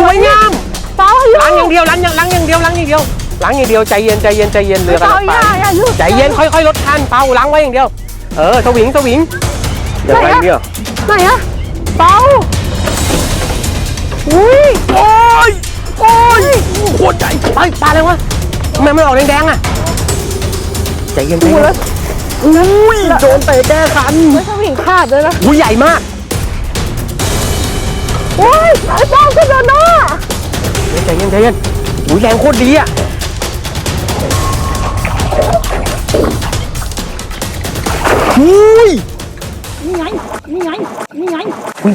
สวยงามเปล่าอยู่ล้างอย่างเดียวล้างอย่างล้างอย่างเดียวล้างอย่างเดียวล้างอย่างเดียวใจเย็นใจเย็นใจเย็นเรือเปกำล่าลังอไปย่าอย่าหยุดใจเย็นค่อยๆลดคันเปล่าล้างไว้อย่างเดียว เออสวิงสวิงอย่างไรเดียวไหนอะเปล่าอุ้ยโอ้ยโอ้ยโคตรใหญ่ไปปลาอะไรวะทำไมมันออกแดงๆอะใจเย็นใจดูเย็นแล้วอุ้ยโดนเตะแก้คันไม่สวิงขาดเลยนะอุ้ยใหญ่มากโอ้ยไอ้เปล่าขึ้นเดินหน้า ใจเย็นใจเย็นอุ้ยแรงโคตรดีอะอุ้ยนี่ไง นี่ไง นี่ไงอุ้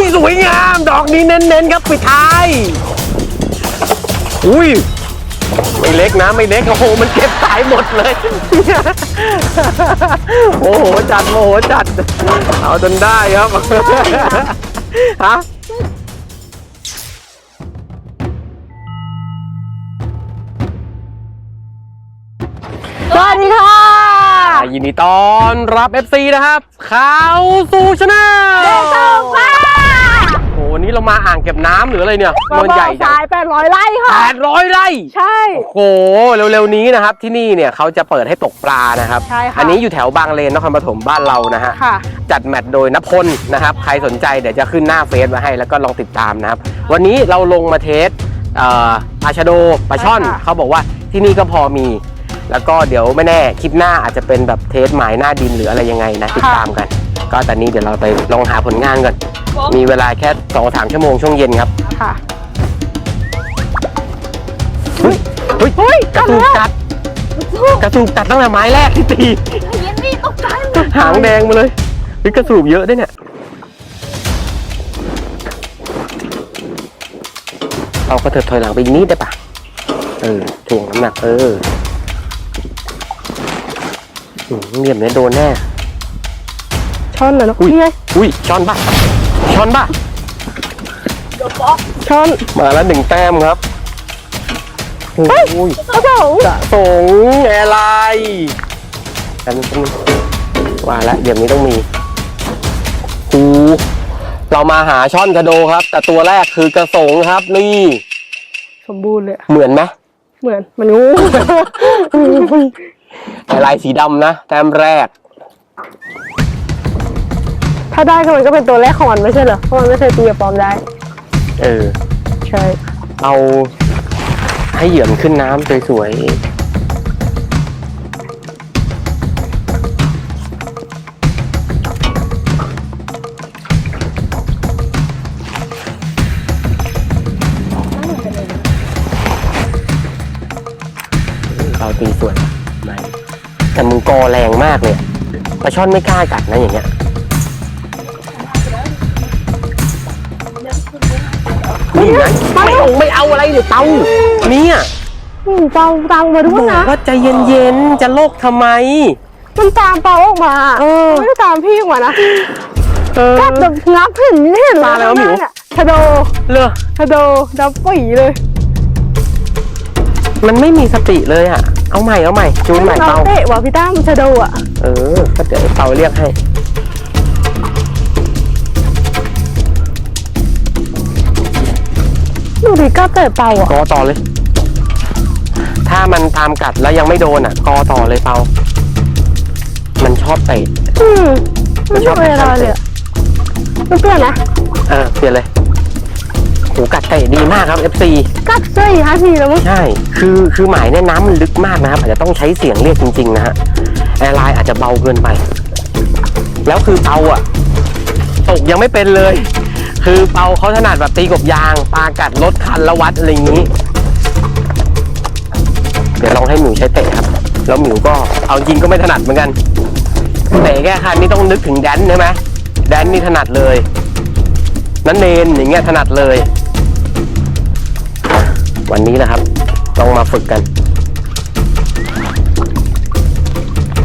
ยสวยงาม ดอกนี้เน้นๆครับปิดท้าย อุ้ย ไม่เล็กนะ ไม่เล็ก โอ้โห มันเก็บสายหมดเลย โอ้โห จัด โอ้โห จัด เอาจนได้ครับ ฮะ นดีต้อนรับ FC นะครับข่าวสู่ชนะเด็กเติมค่ะโอ้โหวันนี้เรามาอ่างเก็บน้ำหรืออะไรเนี่ยมามันบใหอญ่กจัสางยแปดร้อยไร่ค่ะแปดร้อยไร่ใช่ โอ้โหเร็วๆนี้นะครับ ที่นี่เนี่ยเขาจะเปิดให้ตกปลานะครับใช่ค่ะอันนี้อยู่แถวบางเลนนครปฐมบ้านเรานะฮะค่ะ จัดแมตช์โดยนพลนะครับ ใครสนใจเดี๋ยวจะขึ้นหน้าเฟซไว้ให้แล้วก็ลองติดตามนะครับ วันนี้เราลงมาเทสเอ่อปลาชะโดปลาช่อนใช่ค่ะ เขาบอกว่าที่นี่ก็พอมี แล้วก็เดี๋ยวไม่แน่คลิปหน้าอาจจะเป็นแบบเทสหมายหน้าดินหรืออะไรยังไงนะติดตามกัน ก็ตอนนี้เดี๋ยวเราไปลองหาผลงานกันมีเวลาแค่สองสามชั่วโมงช่วงเย็นครับค่ะเฮ้ยเฮ้ยเฮ้ยกระสูกกัดกระสูกกัดตั้งแต่ไม้แรกที่ตีเย็นนี่ตกใจหางแดงมาเลยเฮ้ยกระสูบเยอะด้วยเนี่ยเอากระเถิบถอยหลังไปอีกนิดได้ปะเออถ่วงน้ำหนักเอออืม เหลี่ยมเนี่ยโดนแน่ ช้อนเหรอเนาะอุ้ย นี่ไงอุ้ยช้อนปะช้อนปะช้อนมาแล้วหนึ่งแต้มครับโอ้ยกระเป๋าจะส่งแอร์ไลน์กันกันว่าแล้วเดี๋ยวนี้ต้องมีหูเรามาหาช่อนกระโดครับ แต่ตัวแรกคือกระสงครับ นี่ สมบูรณ์เลยอะเหมือนไหมเหมือนมันงู แอร์ไลน์สีดำนะ แต้มแรก ถ้าได้ก็มันก็เป็นตัวแรกของมันไม่ใช่เหรอ เพราะมันไม่เคยตีกับปลอมได้ เออ ใช่ เอาให้เหยื่อมนขึ้นน้ำสวยๆเราตีสวยไหม แต่มึงกอแรงมากเลยอะปลาช่อนไม่กล้ากัดนะอย่างเงี้ยนี่ไงไม่เอาไม่เอาอะไรเลยเตาเนี่ยอืมเปาตังมาด้วบยอกนะว่าใจเย็นๆ จะโลกทำไม มันตามเปาออกมาเออ ไม่ได้ตามพี่ออกมานะเออ กัดแบบงับเห็นเห็นปลาอะไรวะหมิวข้างน้าเนี่ยชะโดเลอชะโดดับปีเลย มันไม่มีสติเลยอะ เอาใหม่เอาใหม่จูนใหม่เราเตาเตะว่ะพี่ตั้มชะโดอะ เออก็เดี๋ยวเตาเรียกให้ ดูดิกล้าเตะเปาอะ กอต่อเลย ถ้ามันตามกัดแล้วยังไม่โดนอะ กอต่อเลยเปา มันชอบเตะอืมมัไม่นชชออบบเวลาเลยอะไม่เปลี่ยนนะ เออเปลี่ยนเลยโหกัดเตะดีมากครับ FC กัดสี่ห้าทีแล้วมั้งใช่ คือคือหมายเนี่ยน้ำมันลึกมากนะครับอาจจะต้องใช้เสียงเรียกจริงๆนะฮะแอร์ไลน์อาจจะเบาเกินไป แล้วคือเปาอะ ตกยังไม่เป็นเลย คือเปาเขาถนัดแบบตีกบยางปลากัดรถคันละวัดอะไรอย่างนี้ เดี๋ยวลองให้หมิวใช้เตะครับ แล้วหมิวก็เอาจริงก็ไม่ถนัดเหมือนกันเตะแค่คันนี้ต้องนึกถึงแดนใช่ไหมแดนนี่ถนัดเลย นั่นเนนอย่างเงี้ยถนัดเลย วันนี้นะครับลองมาฝึกกัน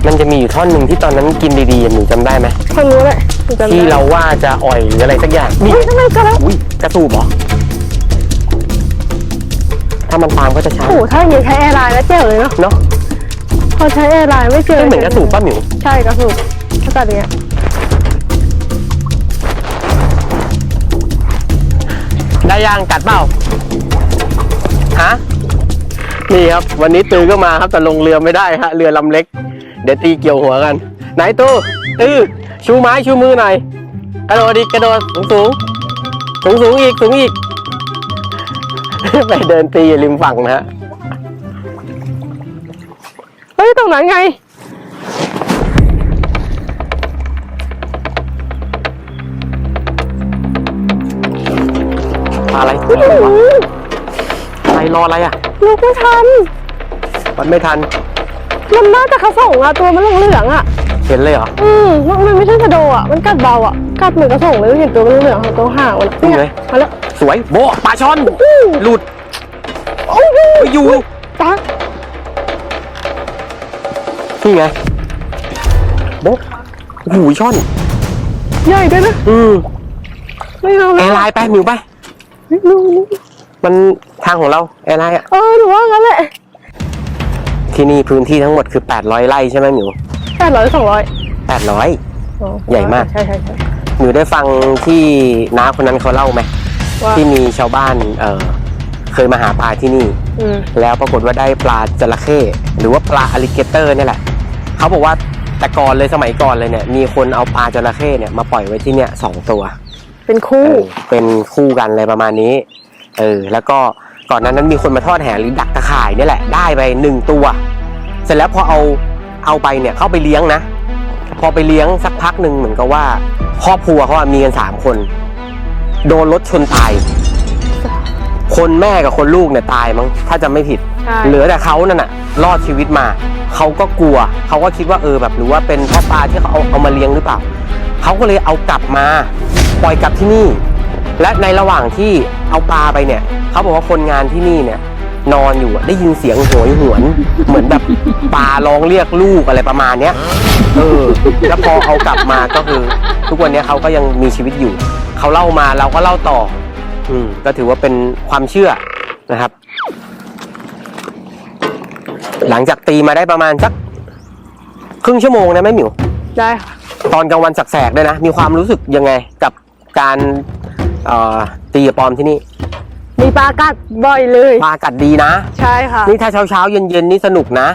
มันจะมีอยู่ท่อนหนึ่งที่ตอนนั้นกินดีๆหนูจำได้ไหมทางนู้นแหละหนูจำได้ที่เราว่าจะอ่อยหรืออะไรสักอย่างนี่เฮ้ยทำไมกันแล้วอุ้ยกระสูบเหรอถ้ามันตามก็จะช้าโอ้โหถ้าอย่างนี้ใช้แอร์ไลน์แล้วเจ๋วเลยเนาะเนาะพอใช้แอร์ไลน์ไม่เจอไม่เหมือนกระสูบป้าหมิวใช่กระสูบถ้ากัดอย่างเงี้ยได้ย่างกัดเปล่า ฮะนี่ครับ วันนี้ตือก็มาครับแต่ลงเรือไม่ได้ฮะเรือลำเล็ก เดี๋ยวตีเกี่ยวหัวกัน ไหนตู้ตือชูไม้ชูมือหน่อยกระโดดอีกกระโดดสูงสูงสูงสูงอีกสูงอีก ไปเดินตีอยู่ริมฝั่งนะฮะเฮ้ยตรงนั้นไงอะไรโอ้โหอะไรรออะไรอะลูกไม่ทัน มันไม่ทัน มันน่าจะกระส่งอะตัวมันเหลืองๆอะเห็นเลยเหรอ อืมมันมันไม่ใช่ชะโดอะมันกัดเบาอะกัดเหมือนกระส่งเลยเห็นตัวมันเหลืองๆของตัวห่างมันนี่ไงมาแล้วสวยโบะปลาช่อนหลุดโอ้โหเอ้ยอยู่ตานี่ไงโบะหูยช่อน ใหญ่ด้วยนะอืมไม่เอาแอแล้วร์ไลน์ไปมิวไปดูนี่มัน ทางของเราแอร์ไลน์อะเออหนูว่างั้นแหละที่นี่พื้นที่ทั้งหมดคือ 800ไร่ใช่ไหมมิวแปดร้อยสองร้อย800อ๋อใหญ่มาก ใช่ใช่ใช่มิวได้ฟังที่น้าคนนั้นเขาเล่าไหมว่าที่มีชาวบ้านเออเคยมาหาปลาที่นี่ อืมแล้วปรากฏว่าได้ปลาจระเข้หรือว่าปลาอลิเกเตอร์นี่แหละเขาบอกว่าแต่ก่อนเลยสมัยก่อนเลยเนี่ย มีคนเอาปลาจระเข้เนี่ยมาปล่อยไว้ที่เนี่ยสองตัว เป็นคู่ เออเป็นคู่กันอะไรประมาณนี้ เออ แล้วก็ ก่อนนั้นนั้นมีคนมาทอดแหหรือดักตะข่ายเนี่ยแหละได้ไปหนึ่งตัว เสร็จแล้วพอเอาเอาไปเนี่ยเข้าไปเลี้ยงนะ พอไปเลี้ยงสักพักหนึ่งเหมือนกับว่าครอบครัวเขาอะมีกันสามคน โดนรถชนตาย คนแม่กับคนลูกเนี่ยตายมั้งถ้าจะไม่ผิด ใช่ เหลือแต่เขานั่นน่ะ รอดชีวิตมา เขาก็กลัว เขาก็คิดว่าเออแบบหรือว่าเป็นพ่อปลาที่เขาเอาเอามาเลี้ยงหรือเปล่า เขาก็เลยเอากลับมา ปล่อยกลับที่นี่ และในระหว่างที่เอาปลาไปเนี่ยเขาบอกว่าคนงานที่นี่เนี่ย นอนอยู่อะได้ยินเสียงโหยหวน เหมือนแบบปลาร้องเรียกลูกอะไรประมาณเนี้ยเออแล้วพอเอากลับมาก็คือ ทุกวันนี้เขาก็ยังมีชีวิตอยู่เขาเล่ามาเราก็เล่าต่อ อืมก็ถือว่าเป็นความเชื่อนะครับ หลังจากตีมาได้ประมาณสักครึ่งชั่วโมงนะแม่หมิว ได้ค่ะ ตอนกลางวันแสกๆด้วยนะ มีความรู้สึกยังไงกับการ เอ่อตีกับปอมที่นี่มีปลากัดบ่อยเลย ปลากัดดีนะ ใช่ค่ะ นี่ถ้าเช้าๆเย็นๆนี่สนุกนะ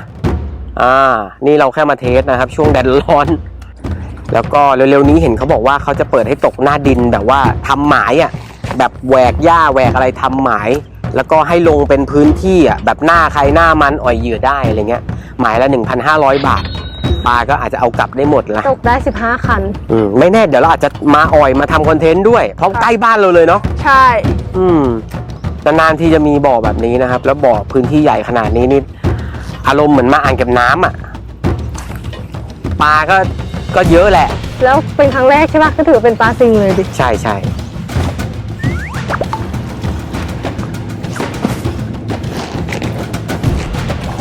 อ่า นี่เราแค่มาเทสนะครับ ช่วงแดดร้อน แล้วก็เร็วๆนี้เห็นเขาบอกว่าเขาจะเปิดให้ตกหน้าดินแบบว่าทำหมายอะ แบบแหวกหญ้าแหวกอะไรทำหมาย แล้วก็ให้ลงเป็นพื้นที่อะแบบหน้าใครหน้ามันอ่อยเหยื่อได้อะไรเงี้ย หมายละ 1,500 บาท ปลาก็อาจจะเอากลับได้หมดละตกได้สิบห้าคัน อืมไม่แน่เดี๋ยวเราอาจจะมาอ่อยมาทำคอนเทนต์ด้วย เพราะใกล้บ้านเราเลยเนาะใช่ อืมนานๆที่จะมีบ่อแบบนี้นะครับ แล้วบ่อพื้นที่ใหญ่ขนาดนี้นี่อารมณ์เหมือนมาอ่างเก็บน้ำอะปลาก็ก็เยอะแหละ แล้วเป็นครั้งแรกใช่ปะก็ถือว่าเป็นปลาซิงเลยดิ ใช่ใช่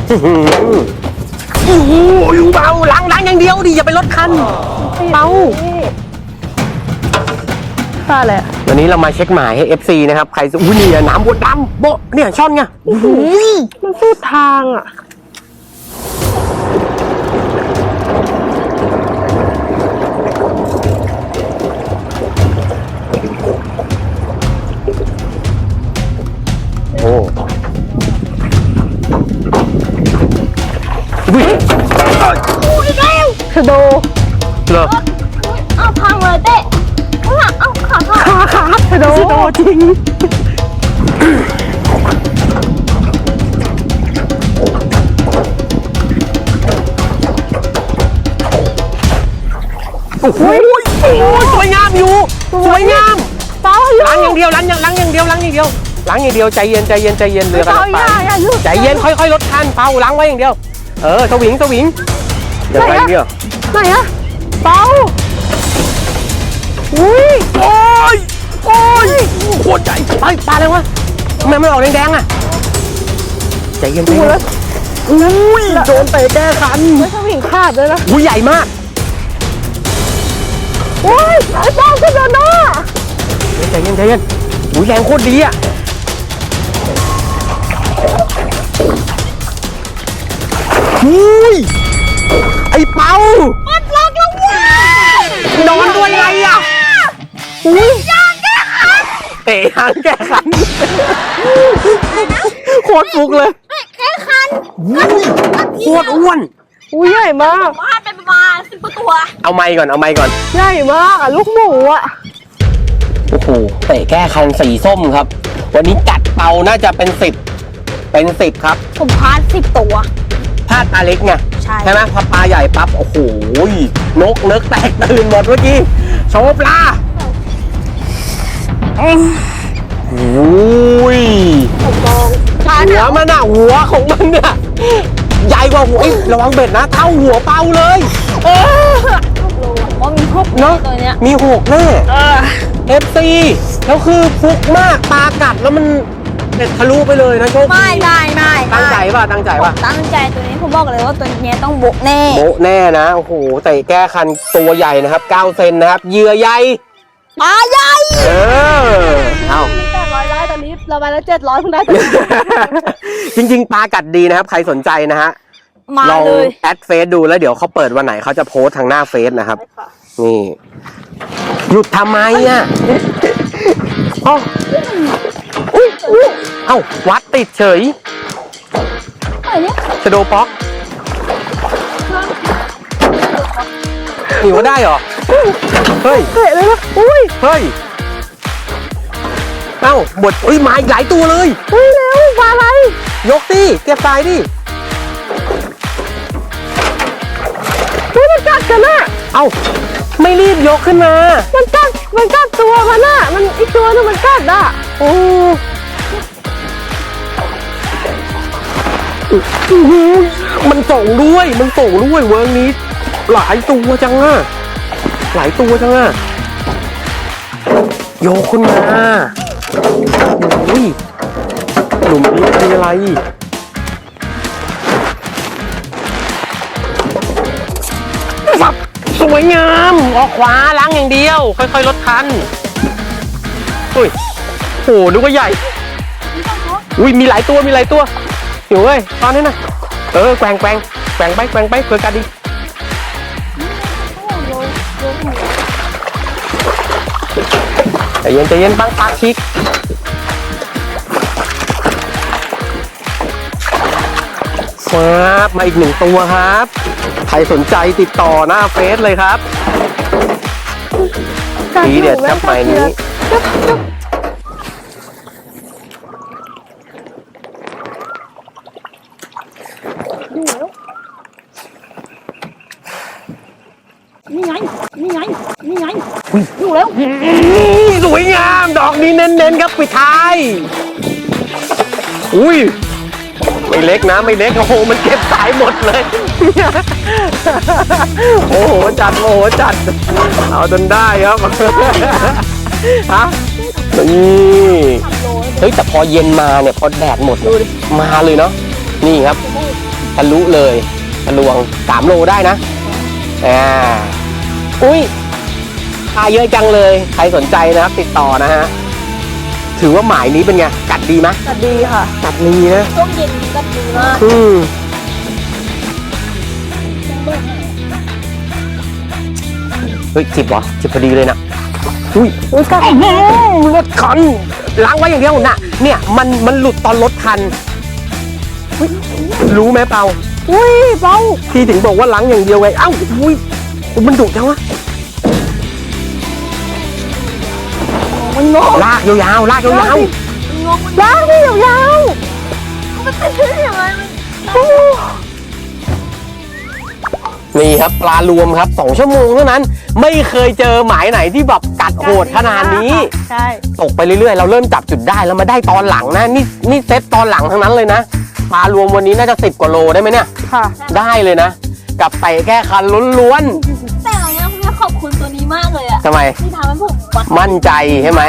อื้อหือ โอ้โหอยู่เบาล้างล้างอย่างเดียวดิอย่าไปลดคันเบาปลาอะไรอะวันนี้เรามาเช็คหมายให้ FC นะครับ ใครจะอุ้ยนี่น้ำบดดำโบะเนี่ยช่อนไงโอ้โหมันพูดทางอะ อุ๊ยชะโดเหรอเอาพังเลยเต้ข้างหลังเอาขาขาขาขาดชโดโดจริง โอ้โหโอ้โหสวยงามอยู่ สวยงามเป้าอยู่ล้างอย่างเดียวล้างอย่างล้างอย่างเดียวล้างอย่างเดียวล้างอย่างเดียวใจเย็นใจเย็นใจเย็นเรือกันเป้าไป อย่าอย่าหยุดใจเย็นค่อยๆลดคันเปาล้างไว้อย่างเดียว เออสวิงสวิงอย่างไรเนี่ยไหนอะเป้าอุ้ยโอ้ยโอ้ยโคตรใหญ่ไปปลาอะไรวะทำไมมันออกแดงๆอะใจเย็นใจดูเย็นแล้วอุ้ยโดนเตะแก้คันไม่สวิงขาดเลยนะอุ้ยใหญ่มากโอ้ยไอ้เป้าขึ้นโดนหน้าใจเย็นใจเย็นอุ้ยแรงโคตรดีอะ อุ้ยไอ้เปาปัดล็อกแล้วว้านอนด้วยไงอะอุ้ยไอ้ตะหางแก้คันโคตรฟุกเลยแค่คันโคตรอ้วนอุ้ยใหญ่มากว่าเป็นประมาณสิบกว่าตัว เอาไม้ก่อน เอาไม้ก่อน ใหญ่มากอะลูกหมูอะ โอ้โหเตะแก้คันสีส้มครับ วันนี้จัดเปาน่าจะเป็นสิบ เป็นสิบครับ ผมพาสิบตัว พลาดปลาเล็กไงใช่ ใช่ไหมพอปลาใหญ่ปั๊บโอ้โหนกเนึกแตกตื่นหมดเมื่อกี้โชว์ปลาโอ้ยผมมองช้าหัเนี่วยมันอะหัวของมันเนี่ยใหญ่กว่าหัวเอ้ยระวังเบ็ดนะเท่าหัวเปาเลยเออว่ามีพวกเนาะตัวเนี้ยมีหกแน่ เออ เอฟซีแล้วคือฟุกมากปลากัดแล้วมัน เบ็ดทะลุไปเลยนะโชคดีไม่ไม่ไม่ตั้งใจป่ะตั้งใจป่ะตั้งใจตัวนี้ผมบอกเลยว่าตัวเนี้ยต้องโบกแน่โบะแน่นะโอ้โหเตะแก้คันตัวใหญ่นะครับ9เซนนะครับเหยื่อใหญ่ปลาใหญ่เออเอาแปดร้อยไร่ตอนนี้เราไปแล้วเจ็ดร้อยเพิ่งได้ตัวจริง ๆ ปลากัดดีนะครับ ใครสนใจนะฮะมาลองเลยแอดเฟซดูแล้วเดี๋ยวเขาเปิดวันไหนเขาจะโพสต์ทางหน้าเฟซนะครับ นี่หยุดทำไมอะเอ้าอุ๊ยอุ๊ย เอ้า วัดติดเฉยอะไรเนี่ยชโดป๊อกหิวได้เหรอ เฮ้ย เตะเลยนะอุ้ย เฮ้ย เอ้าบดอุ้ยมาอีกหลายตัวเลยอุ้ยเร็วปลาอะไร ยกดิเก็บสายดิอุ้ยมันกัดกันอะเอ้า ไม่รีบยกขึ้นมา มันกัด มันกัดตัวมันอะ มันอีกตัวนึงมันกัดอะ โอ้ โอ้โหมันส่งด้วย มันส่งด้วยเวิร์กนี้ หลายตัวจังอะหลายตัวจังอะโยกขึ้นมาโอ้ยหนุ่มนี้มีอะไรสับสวยงามออกขวาล้างอย่างเดียว ค่อยๆลดคันอุ้ยโหนึกว่าใหญ่ อุ้ยมีหลายตัวมีหลายตัว อยู่เว้ยตอนนี้นะเออแกว่งแกว่งแกว่งไปแกว่งไปเผื่อกันดีใจเย็นใจเย็นปังปักชิกครับมาอีกหนึ่งตัวครับ ใครสนใจติดต่อหน้าเฟซเลยครับกัดทีเด็ดครับหมายนี้ จับจับนี่ไง นี่ไง นี่ไงอยู่แล้วนี่สวยงาม ดอกนี้เน้นๆครับปิดท้าย อุ้ย ไม่เล็กนะ ไม่เล็ก โอ้โห มันเก็บสายหมดเลย โอ้โห จัด โอ้โห จัด เอาจนได้ครับ ฮะ นี่เฮ้ยแต่พอเย็นมาเนี่ย พอแดดหมดเนี่ยมาเลยเนาะ นี่ครับ ทะลุเลยทะลวงสามโลได้นะอ่าอุ้ยปลาเยอะจังเลย ใครสนใจนะครับ ติดต่อนะฮะ ถือว่าหมายนี้เป็นไง กัดดีไหมกัดดีค่ะกัดดีนะช่วงเย็นนี้ก็ดีมากอืมเฮ้ยจิบเหรอจิบพอดีเลยนะอุ้ยอุ้ยกัดอื้อหือรถคันล้างไว้อย่างเดียวนะเนี่ยมันมันหลุดตอนรถคัน เฮ้ยรู้ไหมเปาอุ้ยเบาที่ถึงบอกว่าล้างอย่างเดียวไงเอ้าอุ้ยมันดุจังวะมันงงลากยาวๆลากยาวมันงงมันล้างที่ยาวมันเป็นยังไงมันๆโอ้ๆนี่ครับปลารวมครับสองชั่วโมงเท่านั้น ไม่เคยเจอหมายไหนที่แบบกัดโหดขนาดนี้ ใช่ ตกไปเรื่อยๆ เราเริ่มจับจุดได้แล้วมาได้ตอนหลังนะ นี่นี่เซตตอนหลังทั้งนั้นเลยนะ ปลารวมวันนี้น่าจะสิบกว่าโลได้ไหมเนี่ย ค่ะ ได้เลยนะ กับไต่แก้คันล้วนแต่เราเนี่ยผมขอบคุณตัวนี้มากเลยอะๆทำไม ที่ทำให้ผมวัดมั่นใจใช่ไหม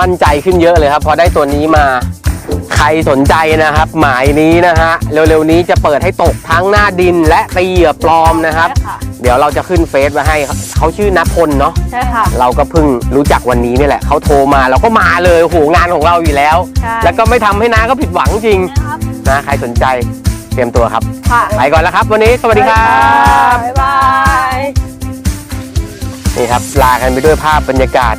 มั่นใจขึ้นเยอะเลยครับพอได้ตัวนี้มา ใครสนใจนะครับ หมายนี้นะฮะ เร็วๆนี้จะเปิดให้ตกทั้งหน้าดินและตีเหยื่อปลอมนะครับใช่ค่ะเดี๋ยวเราจะขึ้นเฟซไว้ให้ครับเขาชื่อนพลเนาะ ใช่ค่ะ เราก็เพิ่งรู้จักวันนี้นี่แหละ เขาโทรมาเราก็มาเลยโอ้โหงานของเราอยู่แล้ว ใช่ แล้วก็ไม่ทำให้น้าก็ผิดหวังจริง นะครับ นะใครสนใจเตรียมตัวครับค่ะไปก่อนแล้วครับ วันนี้สวัสดีครับบ๊ายบายนี่ครับลากันไปด้วยภาพบรรยากาศ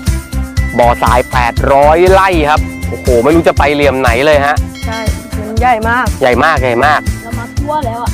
บ่อทราย 800 ไร่ครับโอ้โหไม่รู้จะไปเหลี่ยมไหนเลยฮะใช่มันใหญ่มากใหญ่มากใหญ่มาก เรามาทั่วแล้วอะ